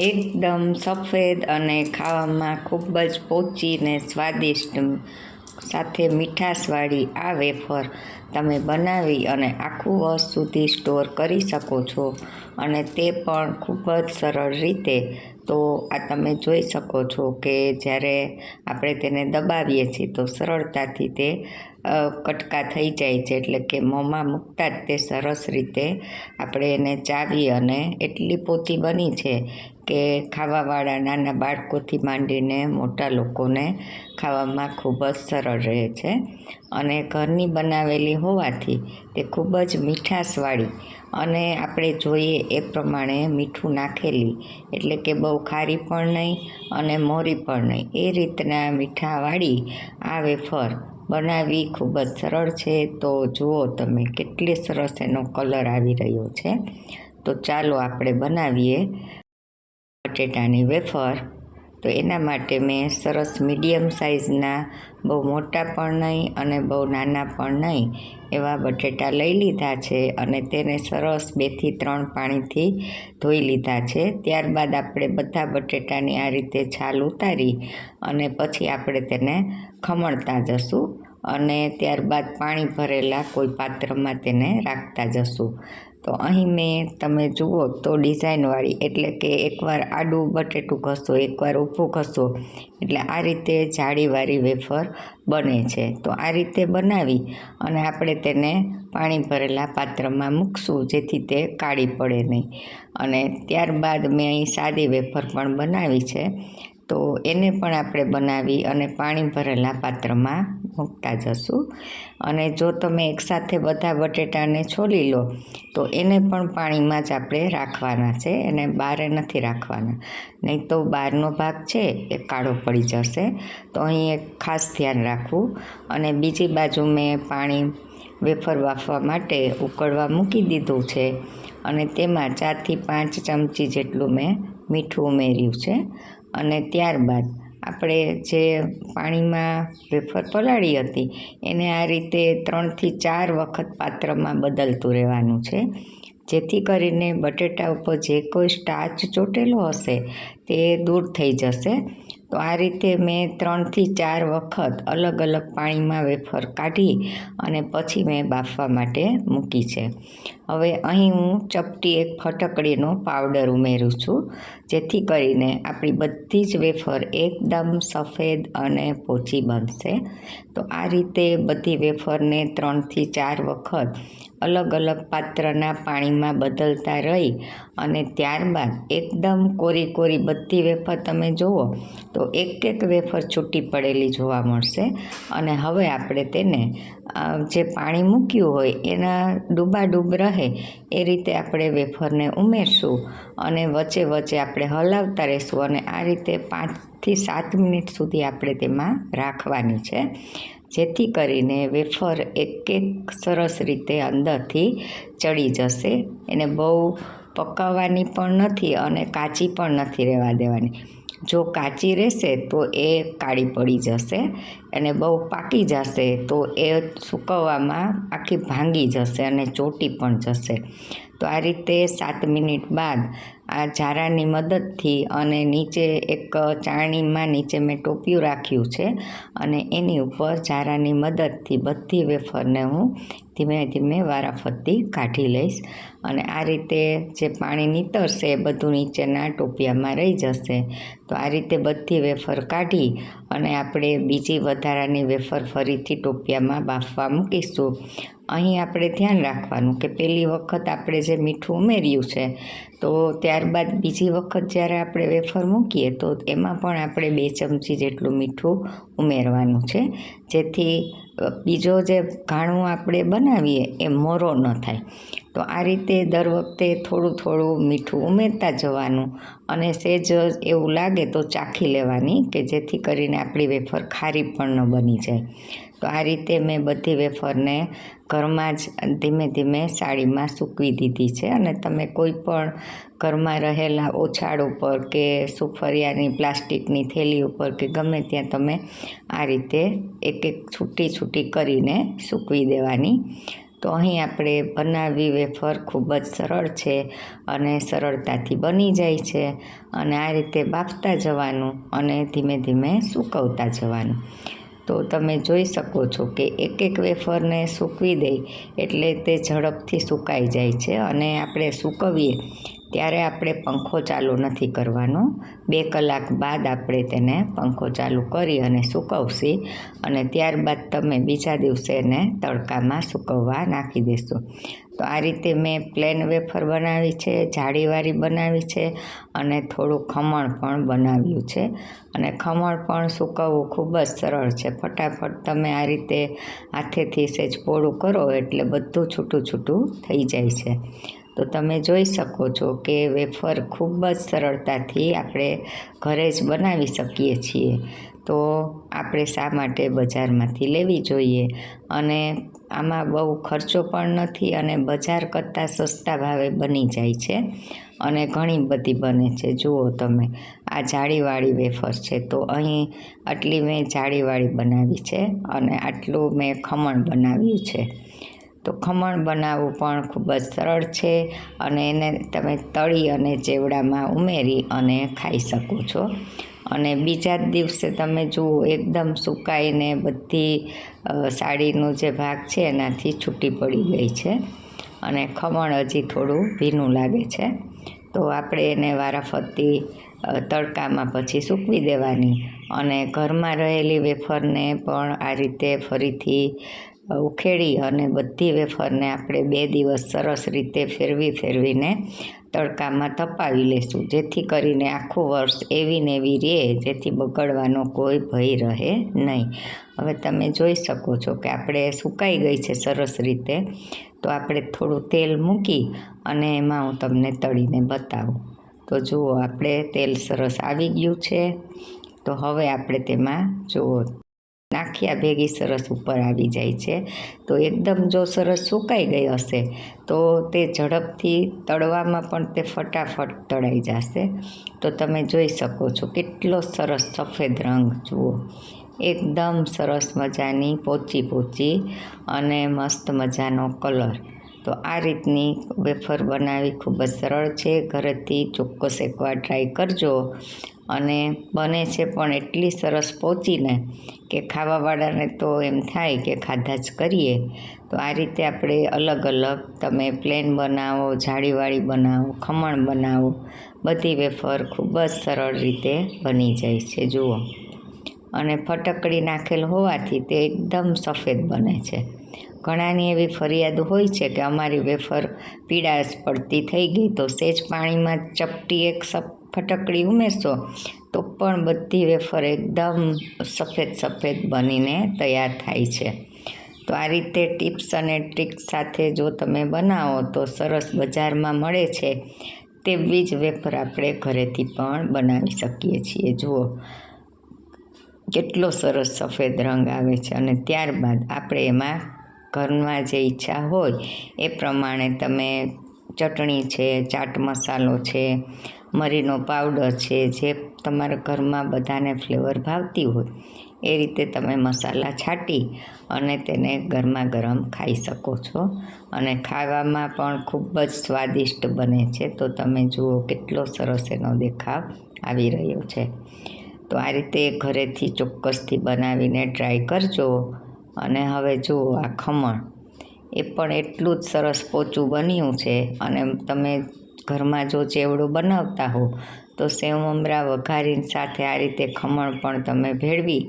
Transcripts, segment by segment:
એકદમ સફેદ અને ખાવામાં ખૂબ જ પોચી ને સ્વાદિષ્ટ સાથે મીઠાશવાળી આ વેફર તમે બનાવી અને આખું વર્ષ સુધી સ્ટોર કરી શકો છો. અને તે પણ ખૂબ જ સરળ રીતે તો આ તમે જોઈ શકો છો કે જ્યારે આપણે તેને દબાવીએ છીએ તો સરળતાથી તે કટકા થઈ જાય છે એટલે કે મોંમાં મૂકતા જ તે સરસ રીતે આપણે એને ચાવી અને એટલી પોતી બની છે કે ખાવાવાળા નાના બાળકોથી માંડીને મોટા લોકોને ખાવામાં ખૂબ જ સરળ રહે છે. અને ઘરની બનાવેલી હોવાથી તે ખૂબ જ મીઠાશવાળી અને આપણે જોઈએ એ પ્રમાણે મીઠું નાખેલી, એટલે કે બહુ ખારી પણ નહીં અને મોરી પણ નહીં. એ રીતના મીઠાવાળી આ વેફર બનાવવી ખૂબ જ સરળ છે. તો જુઓ તમે કેટલી સરસ એનો કલર આવી રહ્યો છે. તો ચાલો આપણે બનાવીએ બટેટાની વેફર. તો એના માટે મેં સરસ મીડિયમ સાઇઝના બહુ મોટા પણ નહીં અને બહુ નાના પણ નહીં એવા બટેટા લઈ લીધા છે અને તેને સરસ બેથી ત્રણ પાણીથી ધોઈ લીધા છે. ત્યારબાદ આપણે બધા બટેટાની આ રીતે છાલ ઉતારી અને પછી આપણે તેને ખમણતા જશું અને ત્યારબાદ પાણી ભરેલા કોઈ પાત્રમાં તેને રાખતા જશું. તો અહીં મેં તમે જુઓ તો ડિઝાઇનવાળી એટલે કે એકવાર આડું બટેટું ઘસો, એકવાર ઊભું ઘસો, એટલે આ રીતે જાળીવાળી વેફર બને છે. તો આ રીતે બનાવી અને આપણે તેને પાણી ભરેલા પાત્રમાં મૂકશું, જેથી તે કાળી પડે નહીં. અને ત્યારબાદ મેં અહીં સાદી વેફર પણ બનાવી છે. તો એને પણ આપણે બનાવી અને પાણી ભરેલા પાત્રમાં મૂકતા જશું. અને જો તમે એકસાથે બધા બટેટાને છોલી લો, તો એને પણ પાણીમાં જ આપણે રાખવાના છે એને બહાર નથી રાખવાના. નહીં તો બહારનો ભાગ છે એ કાળો પડી જશે. તો અહીં એક ખાસ ધ્યાન રાખવું. અને બીજી બાજુ મેં પાણી વેફર બાફવા માટે ઉકળવા મૂકી દીધું છે. અને તેમાં ચારથી પાંચ ચમચી જેટલું મેં મીઠું ઉમેર્યું છે. અને ત્યારબાદ આપણે જે પાણીમાં વેફર પલાળી હતી, એને આ રીતે ત્રણથી ચાર વખત પાત્રમાં બદલતું રહેવાનું છે. જેથી કરીને બટેટા ઉપર જે કોઈ સ્ટાર્ચ ચોટેલો હશે, તે દૂર થઈ જશે. તો આ રીતે મેં ત્રણથી ચાર વખત અલગ અલગ પાણીમાં વેફર કાઢી અને પછી મેં બાફવા માટે મૂકી છે. હવે અહીં હું ચપટી એક ફટકડીનો પાવડર ઉમેરું છું, જેથી કરીને આપણી બધી જ વેફર એકદમ સફેદ અને પોચી બનશે. તો આ રીતે બધી વેફરને ત્રણથી ચાર વખત અલગ અલગ પાત્રના પાણીમાં બદલતા રહી અને ત્યારબાદ એકદમ કોરી કોરી બધી વેફર તમે જુઓ તો એક એક વેફર છૂટી પડેલી જોવા મળશે. અને હવે આપણે તેને જે પાણી મૂક્યું હોય એના ડૂબાડૂબ રહે એ રીતે આપણે વેફરને ઉમેરશું અને વચ્ચે વચ્ચે આપણે હલાવતા રહીશું અને આ રીતે પાંચથી સાત મિનિટ સુધી આપણે તેમાં રાખવાની છે. જેથી કરીને વેફર એક એક સરસ રીતે અંદરથી ચડી જશે. એને બહુ પકાવવાની પણ નથી અને કાચી પણ નથી રહેવા દેવાની. જો કાચી રહેશે તો એ કાળી પડી જશે. અને બહુ પાકી જશે તો એ સૂકવવામાં આખી ભાંગી જશે અને ચોટી પણ જશે. તો આ રીતે સાત મિનિટ બાદ આ ઝારાની મદદથી અને નીચે એક ચાણીમાં નીચે મેં ટોપિયું રાખ્યું છે અને એની ઉપર ઝારાની મદદથી બધી વેફરને હું ધીમે ધીમે વારાફરતી કાઢી લઈશ. અને આ રીતે જે પાણી નીતરશે એ બધું નીચેના ટોપિયામાં રહી જશે. તો આ રીતે બધી વેફર કાઢી અને આપણે બીજી વધારાની વેફર ફરીથી ટોપિયામાં બાફવા મૂકીશું. અહીં આપણે ધ્યાન રાખવાનું કે પહેલી વખત આપણે જે મીઠું ઉમેર્યું છે તો ત્યારબાદ બીજી વખત જ્યારે આપણે વેફર મૂકીએ તો એમાં પણ આપણે બે ચમચી જેટલું મીઠું ઉમેરવાનું છે. જેથી બીજો જે ઘાણું આપણે બનાવીએ એ મોરો ન થાય. તો આ રીતે દર વખતે થોડું થોડું મીઠું ઉમેરતા જવાનું અને સેજ એવું લાગે તો ચાખી લેવાની કે જેથી કરીને આપણી વેફર ખારી પણ ન બની જાય. તો આ રીતે મેં બધી વેફરને ઘરમાં જ ધીમે ધીમે સાડીમાં સૂકવી દીધી છે અને તમે કોઈ પણ ઘરમાં રહેલા ઓછાળ ઉપર કે સુફરિયાની, પ્લાસ્ટિકની થેલી ઉપર કે ગમે ત્યાં તમે આ રીતે એક એક છૂટી છૂટી કરીને સૂકવી દેવાની. તો અહીં આપણે બનાવી વેફર ખૂબ જ સરળ છે અને સરળતાથી બની જાય છે અને આ રીતે બાફતા જવાનું અને ધીમે ધીમે સૂકવતા જવાનું. તો તમે જોઈ શકો છો કે એક એક વેફરને સૂકવી દઈ એટલે તે ઝડપથી સુકાઈ જાય છે અને આપણે સૂકવીએ ત્યારે આપણે પંખો ચાલુ નથી કરવાનો. બે કલાક બાદ આપણે તેને પંખો ચાલુ કરી અને સૂકવશી અને ત્યારબાદ તમે બીજા દિવસે એને તડકામાં સૂકવવા નાખી દેશો. તો આ રીતે મેં પ્લેન વેફર બનાવી છે જાળીવાળી બનાવી છે અને થોડું ખમણ પણ બનાવ્યું છે. અને ખમણ પણ સૂકવવું ખૂબ જ સરળ છે. ફટાફટ તમે આ રીતે હાથેથી સેજ પોળું કરો એટલે બધું છૂટું છૂટું થઈ જાય છે. તો તમે જોઈ શકો છો કે વેફર ખૂબ જ સરળતાથી આપણે ઘરે જ બનાવી શકીએ છીએ. તો આપણે શા માટે બજારમાંથી લેવી જોઈએ? અને આમાં બહુ ખર્ચો પણ નથી અને બજાર કરતાં સસ્તા ભાવે બની જાય છે. અને ઘણી બધી બને છે. જુઓ તમે, આ જાળીવાળી વેફર છે. તો અહીં આટલી મેં જાળીવાળી બનાવી છે અને આટલું મેં ખમણ બનાવ્યું છે. તો ખમણ બનાવવું પણ ખૂબ જ સરળ છે અને એને તમે તળી અને ચેવડામાં ઉમેરી અને ખાઈ શકો છો. અને બીજા જ દિવસે તમે જુઓ, એકદમ સુકાઈને બધી સાડીનો જે ભાગ છે એનાથી છૂટી પડી ગઈ છે અને ખમણ હજી થોડું ભીનું લાગે છે. તો આપણે એને વારાફરતી તડકામાં પછી સૂકવી દેવાની અને ઘરમાં રહેલી વેફરને પણ આ રીતે ફરીથી ઉખેડી અને બધી વેફરને આપણે બે દિવસ સરસ રીતે ફેરવી ફેરવીને તડકામાં તપાવી લેશું. જેથી કરીને આખું વર્ષ એવી ને એવી રહે, જેથી બગડવાનો કોઈ ભય રહે નહીં. હવે તમે જોઈ શકો છો કે આપણે સુકાઈ ગઈ છે સરસ રીતે. તો આપણે થોડું તેલ મૂકી અને એમાં હું તમને તળીને બતાવું. તો જુઓ, આપણે તેલ સરસ આવી ગયું છે. તો હવે આપણે તેમાં જુઓ. નાખ્યા ભેગી સરસ ઉપર આવી જાય છે. તો એકદમ જો સરસ સુકાઈ ગઈ હશે, તો તે ઝડપથી તળવામાં પણ તે ફટાફટ તળાઈ જશે. તો તમે જોઈ શકો છો કેટલો સરસ સફેદ રંગ, જુઓ. એકદમ સરસ મજાની પોચી પોચી અને મસ્ત મજાનો કલર. તો આ રીતની વેફર બનાવી ખૂબ જ સરળ છે. ઘરેથી ચોક્કસ એકવાર ટ્રાય કરજો. અને બને છે પણ એટલી સરસ પહોંચીને કે ખાવાવાળાને તો એમ થાય કે ખાધા જ કરીએ. તો આ રીતે આપણે અલગ અલગ તમે પ્લેન બનાવો, જાળીવાળી બનાવો, ખમણ બનાવો, બધી વેફર ખૂબ જ સરળ રીતે બની જાય છે, જુઓ. અને ફટકડી નાખેલ હોવાથી તે એકદમ સફેદ બને છે. ઘણાની એવી ફરિયાદ હોય છે કે અમારી વેફર પીળાશ પડતી થઈ ગઈ તો સેજ પાણીમાં ચપટી એક ફટકડી ઉમેરશો, તો પણ બધી વેફર એકદમ સફેદ સફેદ બનીને તૈયાર થાય છે. તો આ રીતે ટિપ્સ અને ટ્રિક્સ સાથે જો તમે બનાવો તો સરસ બજારમાં મળે છે, તેવી જ વેફર આપણે ઘરેથી પણ બનાવી શકીએ છીએ. જુઓ, કેટલો સરસ સફેદ રંગ આવે છે અને ત્યારબાદ આપણે એમાં ઘરમાં જે ઈચ્છા હોય એ પ્રમાણે તમે ચટણી છે, ચાટ મસાલો છે મરીનો પાવડર છે, જે તમારા ઘરમાં બધાને ફ્લેવર ભાવતી હોય, એ રીતે તમે મસાલા છાંટી અને તેને ગરમા ગરમ ખાઈ શકો છો. અને ખાવામાં પણ ખૂબ જ સ્વાદિષ્ટ બને છે. તો તમે જુઓ કેટલો સરસ એનો દેખાવ આવી રહ્યો છે. તો આ રીતે ઘરેથી ચોક્કસથી બનાવીને ટ્રાય કરજો. અને હવે જુઓ આ ખમણ. એ પણ એટલું જ સરસ પોચું બન્યું છે અને તમે ઘરમાં જો ચેવડો બનાવતા હો, તો સેવ મમરા વઘારીને સાથે આ રીતે ખમણ પણ તમે ભેળવી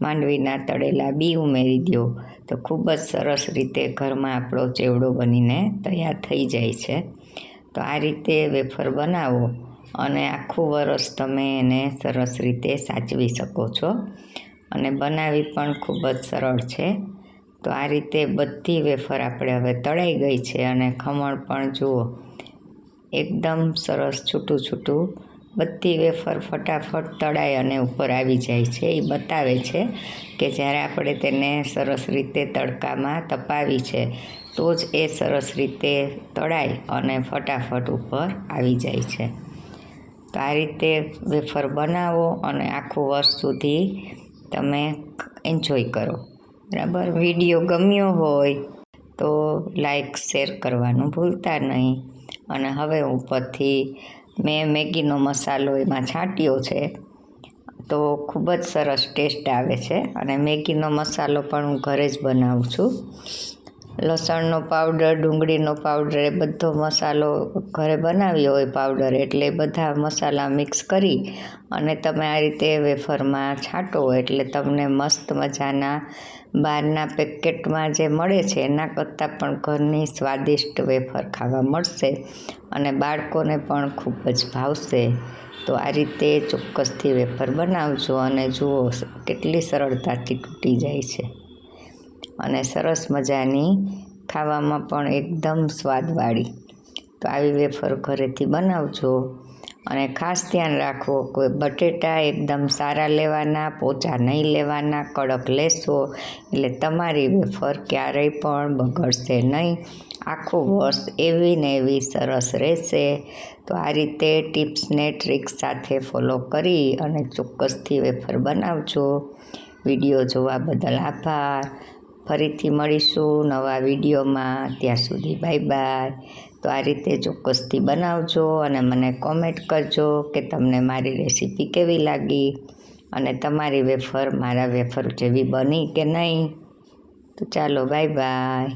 માંડવીના તળેલા બી ઉમેરી દો તો ખૂબ જ સરસ રીતે ઘરમાં આપણો ચેવડો બનીને તૈયાર થઈ જાય છે. તો આ રીતે વેફર બનાવો અને આખું વરસ તમે એને સરસ રીતે સાચવી શકો છો. અને બનાવી પણ ખૂબ જ સરળ છે. તો આ રીતે બધી વેફર આપણે હવે તળાઈ ગઈ છે અને ખમણ પણ જુઓ. એકદમ સરસ છૂટું છૂટું બધી વેફર ફટાફટ તળાઈ અને ઉપર આવી જાય છે. એ બતાવે છે કે જ્યારે આપણે તેને સરસ રીતે તડકામાં તપાવી છે, તો જ એ સરસ રીતે તળાય અને ફટાફટ ઉપર આવી જાય છે. તો આ રીતે વેફર બનાવો અને આખું વર્ષ સુધી તમે એન્જોય કરો. બરાબર? વીડિયો ગમ્યો હોય તો લાઈક, શેર કરવાનું ભૂલતા નહીં. અને હવે ઉપરથી મેં મેગીનો મસાલો એમાં છાંટ્યો છે, તો ખૂબ જ સરસ ટેસ્ટ આવે છે. અને મેગીનો મસાલો પણ હું ઘરે જ બનાવું છું. લસણનો પાવડર ડુંગળીનો પાવડર એ બધો મસાલો ઘરે બનાવ્યો હોય પાવડર એટલે બધા મસાલા મિક્સ કરી અને તમે આ રીતે વેફરમાં છાંટો એટલે તમને મસ્ત મજાના બહારના પેકેટમાં જે મળે છે, એના કરતાં પણ ઘરની સ્વાદિષ્ટ વેફર ખાવા મળશે અને બાળકોને પણ ખૂબ જ ભાવશે. તો આ રીતે ચોક્કસથી વેફર બનાવજો અને જુઓ કેટલી સરળતાથી તૂટી જાય છે. અને સરસ મજાની ખાવામાં પણ એકદમ સ્વાદવાળી. તો આવી વેફર ઘરેથી બનાવજો અને ખાસ ધ્યાન રાખવો કોઈ બટેટા એકદમ સારા લેવાના, પોચા નહીં લેવાના, કડક લેશો એટલે તમારી વેફર ક્યારેય પણ બગડશે નહીં. આખું વર્ષ એવી ને એવી સરસ રહેશે. તો આ રીતે ટિપ્સને ટ્રિક્સ સાથે ફોલો કરી અને ચોક્કસથી વેફર બનાવજો. વીડિયો જોવા બદલ આભાર. ફરીથી મળીશું નવા વિડીયોમાં. ત્યાં સુધી બાય બાય. તો આ રીતે ચોક્કસથી બનાવજો અને મને કોમેન્ટ કરજો કે તમને મારી રેસીપી કેવી લાગી અને તમારી વેફર મારા વેફર જેવી બની કે નહીં. તો ચાલો બાય બાય.